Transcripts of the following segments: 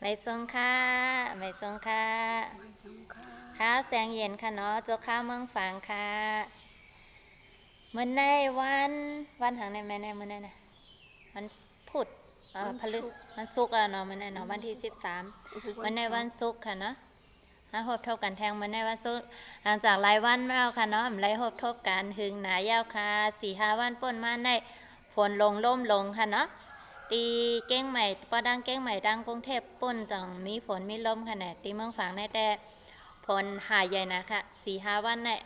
ไม่ทรงค่ะไม่ทรงค่ะข้าวแสงเย็นค่ะเนาะเจ้าข้าวเมืองฝางค่ะเมื่อในวันวันทางในแม่ในเมื่อในนะมันพุธเอ่อพฤมันศุกร์อะเนาะมื่อในเนาะวันที่สิบสามวันในวันศุกร์ค่ะเนาะมาหบทบกันแทงมันในวันศุกร์หลังจากหลายวันมาแล้วค่ะเนาะไล่หบทบกันหึงหนายาวค่ะสี่ห้าวันป่นมาในฝนลงล่มลงค่ะเนาะ ตีเก้งใหม่ปอดังเก้งใหม่ดังกรุงเทพปุ่นต้องมีฝนมีลมขนาดตีเมืองฝางในแต่ฝนหายใหญ่นะคะสี่ห้าวันเนี่ย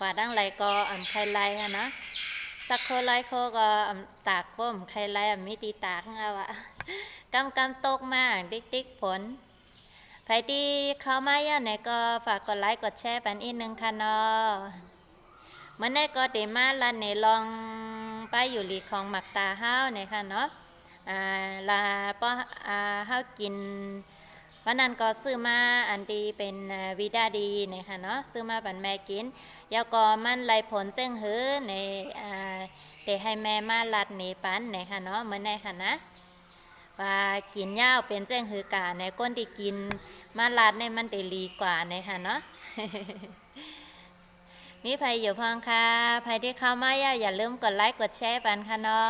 กว่าดังไรก็อ่ำไคไลค่ะนะสักโคไลโคก็อ่ำตากก็อ่ำไคไลอ่ำมีตีตากเอาอะกำกำตกมาติ๊กติ๊กฝนใครที่เข้ามาย่าไหนก็ฝากกดไลค์กดแชร์ปันอีกหนึ่งค่ะเนาะเมื่อได้ก็เดมาลันในลองไปอยู่หลีของหมักตาห้าวเนี่ยค่ะเนาะ ลาป้ออาเฮากินวันนั้นก็ซื้อมาอันดีเป็นวิดาดีนะคะเนาะซื้อมาปันแม่กินแล้วก็มันไล่ผลเส้งหื้อในอ่าเตให้แม่มาลัดหนีปันนะคะเนาะเหมือนในค่ะนะว่ากินยาวเป็นเส้งหือกาในก้นที่กินมาลัดในมันเตลีกว่านะคะเนาะมีใครอยู่พองค่ะใครที่เข้ามาอย่าอย่าลืมกดไลค์กดแชร์ปันค่ะเนา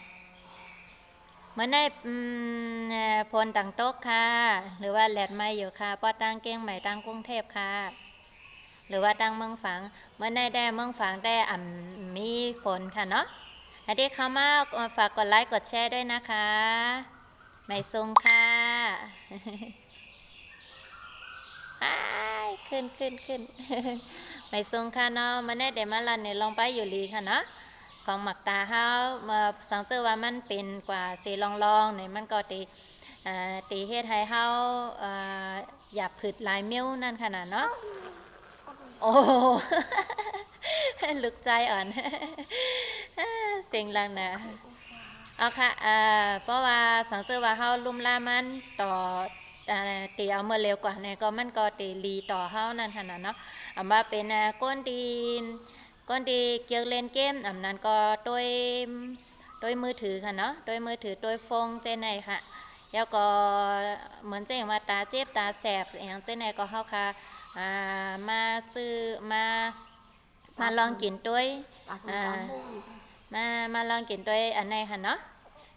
ะ เมื่อในพลต่างโต๊ะค่ะ หรือว่าแหลดไม่อยู่ค่ะปอตั้งเก้งใหม่ตั้งกรุงเทพค่ะ หรือว่าตั้งเมืองฝางเมื่อในได้เมืองฝางได้อ่ำมีฝนค่ะเนาะอันนี้เข้ามาฝากกดไลค์กดแชร์ด้วยนะคะ ไม่ทรงค่ะขึ้นขึ้นขึ้นไม่ทรงค่ะเนาะเมื่อในเดมาลันเนี่ยลองไปอยู่ลีค่ะเนาะ ของหมักตาเฮามาสังเกตว่ามันเป็นกว่าสีลองลองเนี่ยมันก็ตีอ่าตีเฮ็ดให้เฮาอ่าหยับผึดลายเมิ้ยวนั่นขนาดเนาะโอ้ลึกใจอ่อนเสียงลังนะเอาค่ะอ่าเพราะว่าสังเกตว่าเฮาลุ่มล่ามันต่ออ่าตีเอาเมื่อเร็วกว่าเนี่ยก็มันก็ตีรีต่อเฮานั่นขนาดเนาะเอาว่าเป็นก้นดี ก่อนที่เกี่ยวเล่นเกมอันนั้นก็โดยโดยมือถือค่ะเนาะโดยมือถือโดยฟงเจไหนค่ะ แล้วก็เหมือนเช่นว่าตาเจ็บตาแสบอย่างเช่นไหนก็เข้าค่ะอ่ามาซื้อมามาลองกินด้วยอ่ามามาลองกินด้วยอันไหนค่ะเนาะ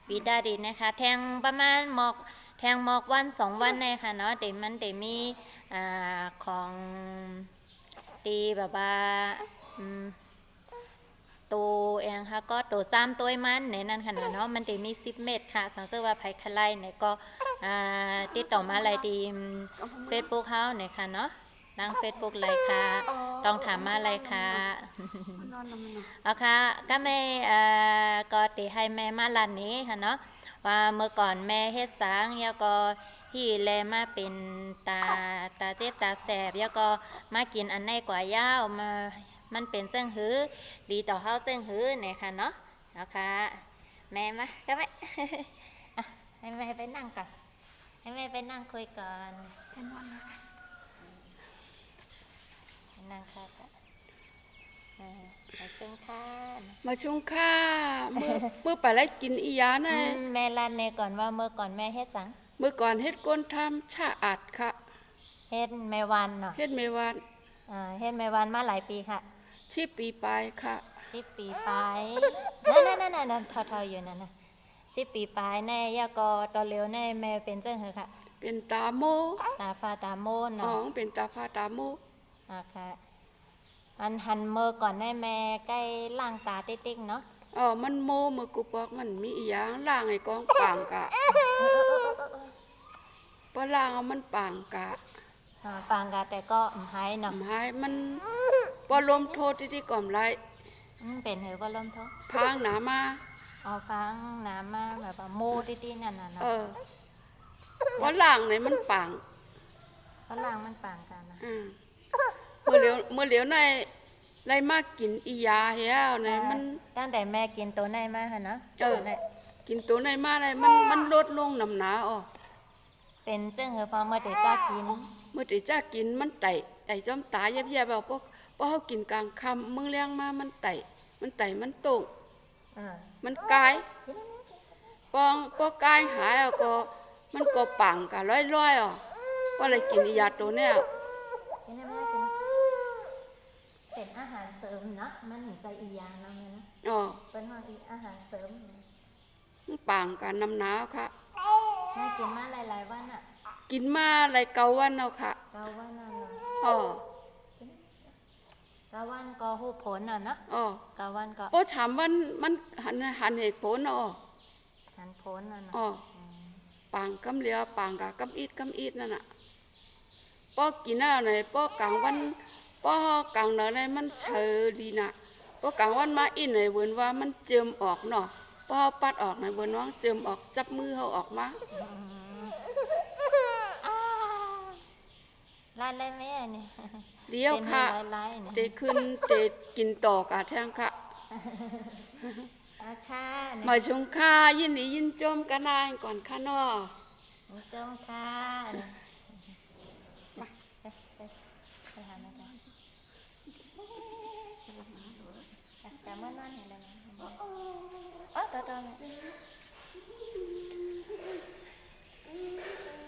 วีดาดีนะคะ แทงประมาณหมอกแทงหมอกวันสองวันในค่ะเนาะเดี๋ยวมันเดี๋ยวมีอ่าของตีแบบว่าอืม ตัวเองค่ะก็ตัวซ้ำตัวมันในนั้นค่ะเนาะมันเดี๋ยวมีสิบเม็ดค่ะสังเกตว่าไผ่คลายเนี่ยก็ติดต่อมาอะไรดีเฟซบุ๊กเขาเนี่ยค่ะเนาะนั่งเฟซบุ๊กเลยค่ะต้องถามมาเลยค่ะนอนแล้วมันนอนเอาค่ะก็แม่ก็ติให้แม่มาลันนี้ค่ะเนาะว่าเมื่อก่อนแม่เฮ็ดสางแล้วก็ฮีแลมาเป็นตาตาเจ็บตาแสบแล้วก็มากินอันไหนกว่ายาวมา มันเป็นเส้นหือ ดีต่อเฮาเส้นหือเนี่ยค่ะเนาะเอาค่ะแม่มาก็แม่อะให้แม่ไปนั่งก่อนให้แม่ไปนั่งคุยก่อนแค่นอนแล้วให้นั่งค่ะก่อนอ่าไปซึ่งค่ะมาชุงค่าเมื่อเมื่อไปไล่กินอียาอืนะมแม่ลันเนี่ยก่อนว่าเมื่อก่อนแม่เฮ็ดสัง เมื่อก่อนเฮ็ดก้นทำชาอัดค่ะ เฮ็ดแม่วันเนาะเฮ็ดเมวันอ่าเฮ็ดแม่วันมาหลายปีค่ะ ชีพปีปลายค่ะ สิบปีไปนั่นนั่นนั่นนั่นทอทออยู่นั่นนะสิบปีไปแน่ยาก็ตอนเร็วแน่แม่เป็นเจ้าเหรอค่ะเป็นตาโมตาฟ้าตาโมนอ๋อเนาะเป็นตาพาตาโมอ่าค่ะอันหันเมื่อก่อนแน่แม่ใกล้ล่างตาติ๊กๆเนาะอ๋อมันโมมือกูบอกมันมีอีหยางล่างไอ้กองปางกะพอล่างเอามันปางกะอ่าปางกาแต่ก็หายเนาะหมายมัน พอลมโทษที่ที่ก่อมไรอืมเป็นเหรอก็ล้มท้องพางหนามาเอาฟังน้ำมาแบบว่าโมติ๊กๆนั่นน่ะเนาะเออพอล่างไหนมันปางเพราะล่างมันปางกันนะอืมเมื่อเหลียวเมื่อเหลียวในไรมากกินอียาเหี้ยวในมันตั้งแต่แม่กินตัวไหนมาค่ะเนาะเออตัวไหนกินตัวในมาอะไรมันมันลดลงน้ำหนาออกเป็นเจ้าเหรอพอเมื่อเด็กจ้ากิน เมื่อที่จ้ากินมันไต่ไต่จอมตายแย่ๆแบบพวก พอเขากินกลางคำมึงเลี้ยงมามันไต่มันไต่มันโต่งอ่ามันกายปองพอกายหายแล้วก็มันก็ปังกะร้อยๆอะก็เลยกินอียาตัวเนี่ยกินได้ไหมกินเป็นอาหารเสริมเนาะมันถึงใจอีหยางนะแม่นะอ๋อเป็นห้องอีอาหารเสริมมันปังกันน้ำหนาวค่ะแม่กินมาหลายๆวันอะ กินมาอะไรเกาวันเอาค่ะ เกาวันน่ะเนาะอ๋อเกาวันก็หูผลน่ะเนาะอ๋อเกาวันก็โอ้ถามมันมันหันหันเหตุผลอ๋อหันผลน่ะเนาะอ๋อปังกำเหลียวปังกะกำอีดกำอีดนั่นน่ะป้อกินอะไรป้อกลางวันป้อกลางอะไรมันเชอดีน่ะป้อกลางวันมาอินไหนเวินว่ามันเจิมออกเนาะป้อปัดออกไหนเวินว่าเจิมออกจับมือเขาออกมาอ้าลายเลยแม่เนี่ย เลี้ยวค่ะเป็นลายๆเตเนี่ยขึ้นเตกินต่อกะแทงค่ะ อาค่ะมาชงค่ายินดียินจมกันนายก่อนค่ะเนาะนี่ต้มค่ะเนี่ยมาไปไปไปหาแม่กันจำว่านอนเห็นแล้วนะโอ้ตัวตัวเนี่ย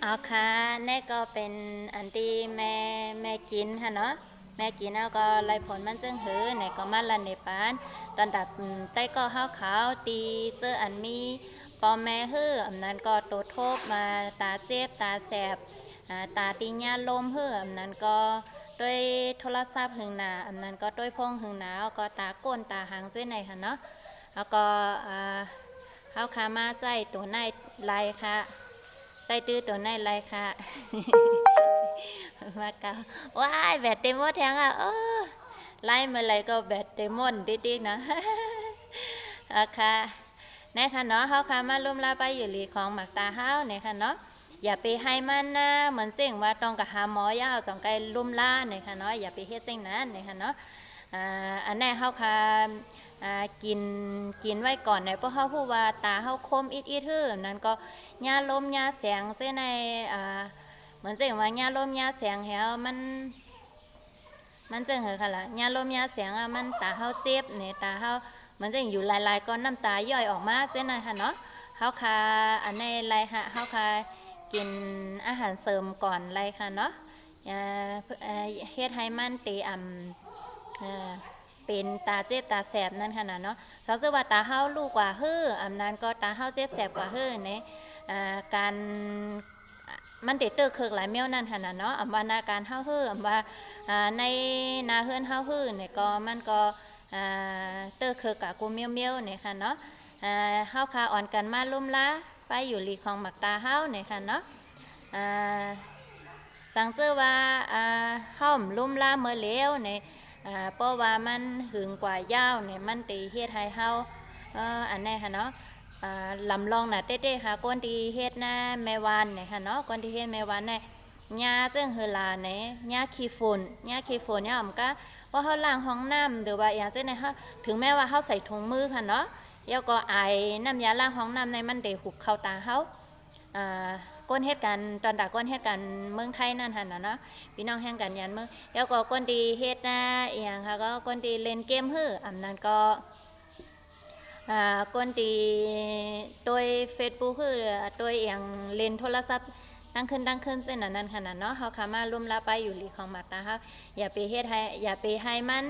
เอาค่ะนี่ก็เป็นอันที่แม่แม่กินค่ะเนาะแม่กินแล้วก็ไล่ผลมันจึงหือในก็มาลันในปานตอนดับใต้ก็ห้าวขาวตีเจออันมีปอแม่ฮื้ออำนั้นก็โตโทบมาตาเจ็บตาแสบตาตีญาลมฮื้ออำนั้นก็ด้วยโทรศัพท์หึงหนาอำนั้นก็ด้วยพงหึงหนาวก็ตาก้นตาหางเส้นในค่ะเนาะแล้วก็อ่าข้าขามาใส่ตัวในลายค่ะ ใส่ตื้อตัวในลายค่ะมาเกาว้ายแบตเต็มหมดแทงอะเออไล่มาเลยก็แบตเต็มอนดิๆนะอะค่ะในค่ะเนาะเฮาค่ะมาลุ่มลาไปอยู่หลีของหมักตาเฮาเนี่ยค่ะเนาะอย่าไปให้มันนะเหมือนเสิ่งว่าต้องกับหาหมอยาวจองไกลลุ่มล่าเนี่ยค่ะเนาะอย่าไปเฮ็ดสิ่งนั้นเนี่ยค่ะเนาะอ่าอันนี้เฮาค่ะ กินกินไว้ก่อนเนี่ยเพราะเฮาพูดว่าตาเฮาคมอิดๆฮื้อนั้นก็ยาลมยาแสงเส้นในเหมือนเสิ่งว่ายาลมยาแสงแฮวมัน มันจะเหรอค่ะล่ะยาลมยาเสียงอะมันตาเฮาเจ็บเนี่ยตาเฮามันจะอยู่ลายๆก้อนน้ำตาย่อยออกมาเส้นหน่อยค่ะเนาะเฮาคาอันในไรค่ะเฮาคากินอาหารเสริมก่อนไรค่ะเนาะเพื่อเอ่อเฮ็ดให้มันเตอ่ำ เป็นตาเจ็บตาแสบนั่นค่ะนะเนาะสาวว่าตาเฮาลูกกว่าเฮื้ออำนั้นก็ตาเฮาเจ็บแสบกว่าเฮื้อเนี่ยการมันเตเตอร์เคิกหลายเมี้ยวนั่นค่ะนะเนาะอำว่านาการเฮาเฮื้ออำว่าอ่าในนาเฮือนเฮาเฮื้อเนี่ยก็มันก็อ่าเตอคือกะกูเมียวเมียวเนี่ยค่ะเนาะเฮาคาอ่อนกันมาลุ่มละไปอยู่หลีของหมักตาเฮาเนี่ยค่ะเนาะสังเจอว่าอ่าเฮาลุ่มละเมื่อแล้วเนี่ย อ่าเพราะว่ามันหึงกว่ายาวเนี่ยมันตีเฮ็ดให้เฮาเอ่ออันนี้ค่ะเนาะอ่าลำลองน่ะเต้ๆค่ะก้นตีเฮ็ดหน้าแม่วานเนี่ยค่ะเนาะก้นตีเฮ็ดแม่วานเนี่ยหญ้าจึงเฮลาเนหญ้าขี้ฝุ่นหญ้าขี้ฝุ่นเนี่ยมันก็ว่าเฮาล้างห้องน้ำหรือว่าอย่างเช่นในเฮาถึงแม้ว่าเฮาใส่ถุงมือค่ะเนาะแล้วก็ไอน้ำยาล้างห้องน้ำในมันได้หุบเข้าตาเฮาอ่า ก้นเหตุการณ์ตอนดาก้นเหตุการณ์เมืองไทยนั่นหันนะเนาะพี่น้องแห่งกันยันเมืองแล้วก็ก้นดีเฮ็ดหน้าอียงค่ะก็ก้นดีเล่นเกมฮื้ออันนั้นก็อ่าก้นดีโดย Facebook คือโดยอียงเล่นโทรศัพท์ตั้งขึ้นตั้งขึ้นเส้นนั้นนั้นขนาดเนาะเฮาคามาร่วมลาไปอยู่หลีของหมักตาเฮาอย่าไปเฮ็ดให้อย่าไปให้มัน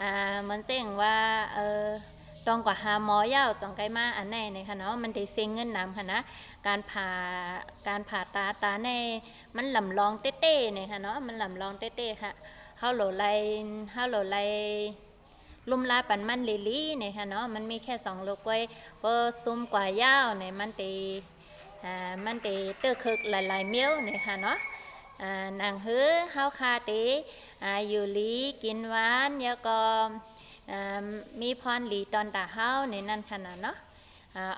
อ่าเหมือนเส้งว่าเออ ต้องกว่าหาหมอยาวจองไกมาอันไหนเนี่ยค่ะเนาะมันได้เซ็งเงินน้ำค่ะนะการผ่าการผ่าตาตาในมันลำลองเต้ๆเนี่ยค่ะเนาะมันลำลองเต้ๆค่ะเฮาโหลไลเฮาโหลไลลุ่มลาปันมันลิลี่เนี่ยค่ะเนาะมันมีแค่สองโลกไว้เปอซุ่มกว่ายาวเนี่ยมันตีอ่ามันเตเตอร์คึกหลายๆเมี้ยวเนี่ยค่ะเนาะอ่านางฮื้อเฮาคาเตอ่าอยู่ลีกินหวานแล้วก็ มีพรหลีตอนตาเฮาในนั่นขนาดเนาะ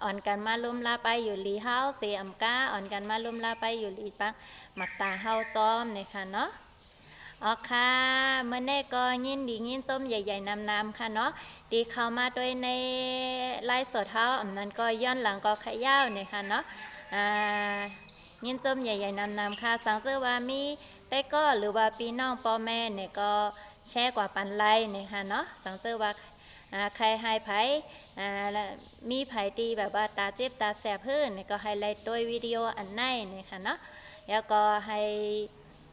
อ่อนกันมาลุ่มลาไปอยู่หลีเฮาเสียมกาอ่อนกันมาลุ่มลาไปอยู่หลีปักหมักตาเฮาซ้อมเนี่ยค่ะเนาะอ๋อค่ะเมื่อแน่ก็ยินดียินส้มใหญ่ๆนำๆค่ะเนาะดีเข้ามาด้วยในไลฟ์สดเฮาอันนั้นก็ย้อนหลังก็ขย่าวเนี่ยค่ะเนาะอ่ายินส้มใหญ่ๆนำๆค่ะสังเสือว่ามีได้ก็หรือว่าพี่น้องพ่อแม่เนี่ยก็ แช่กว่าปันไลเนี่ยค่ะเนาะสังเสือว่าใครให้ไผ่าแล้วมีไผตีแบบว่าตาเจ็บตาแสบเพิ่นนี่ก็ให้ไล่ด้วยวิดีโออันไหนนี่ค่ะเนาะแล้วก็ให้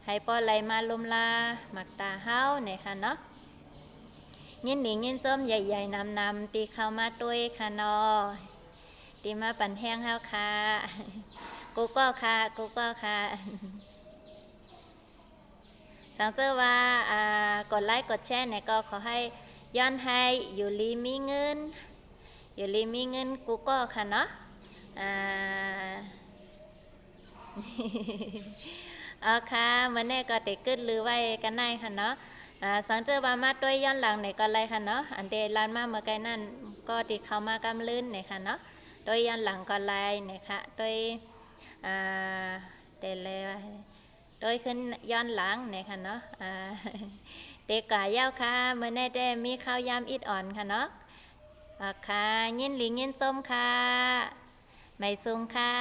ให้ป้อไลมาลุมลาหมักตาเฮานี่ค่ะเนาะเงี้ยินดียินส้มใหญ่ๆนำๆตีเข้ามาด้วยค่ะนาะตีมาปั่นแห้งเฮาค่ะกูก็ค่ะกูก็ค่ะ สังเจอว่าอ่ากดไลค์กดแชร์เนี่ยก็ขอให้ย้อนให้อยู่ลีมีเงิน อยู่ลีมีเงินกูก็ค่ะเนาะอ่าเอาค่ะเมื่อนี้ก็เด็กกึดหรือไว้กันได้ค่ะเนาะอ่าสังเจอว่ามาด้วยย้อนหลังเนี่ยก็ไรค่ะเนาะอันเดลานมาเมื่อไกลนั่นก็ติเข้ามากำลื่นเนี่ยค่ะเนาะโดยย้อนหลังก็ไรเนี่ยค่ะโดยอ่าเดเลย โดยขึ้นย้อนหลังเนี่ยค่ะเนาะเด็กกาเย้าค่ะเมื่อได้ได้มีข้าวยามอิดอ่อนค่ะเนาะค่ะยินหลิงยินส้มค่ะไม่ซุงค่ะ